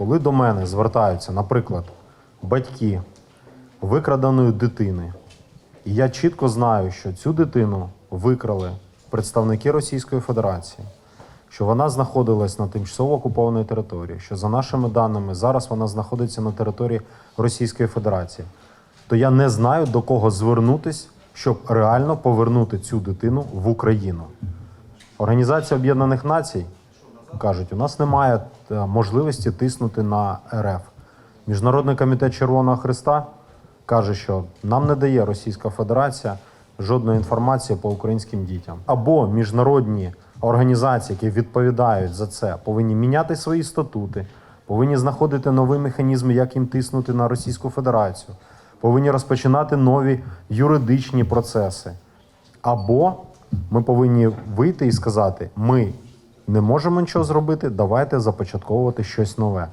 коли до мене звертаються, наприклад, батьки викраденої дитини, і я чітко знаю, що цю дитину викрали представники Російської Федерації, що вона знаходилась на тимчасово окупованій території, що за нашими даними зараз вона знаходиться на території Російської Федерації, то я не знаю до кого звернутись, щоб реально повернути цю дитину в Україну. Організація Об'єднаних Націй кажуть, у нас немає е, можливості тиснути на РФ. Міжнародний комітет Червоного Христа каже, що нам не дає Російська Федерація жодної інформації по українським дітям. Або міжнародні організації, які відповідають за це, повинні міняти свої статути, повинні знаходити нові механізми, як їм тиснути на Російську Федерацію, повинні розпочинати нові юридичні процеси. Або ми повинні вийти і сказати: ми не можемо нічого зробити, давайте започатковувати щось нове.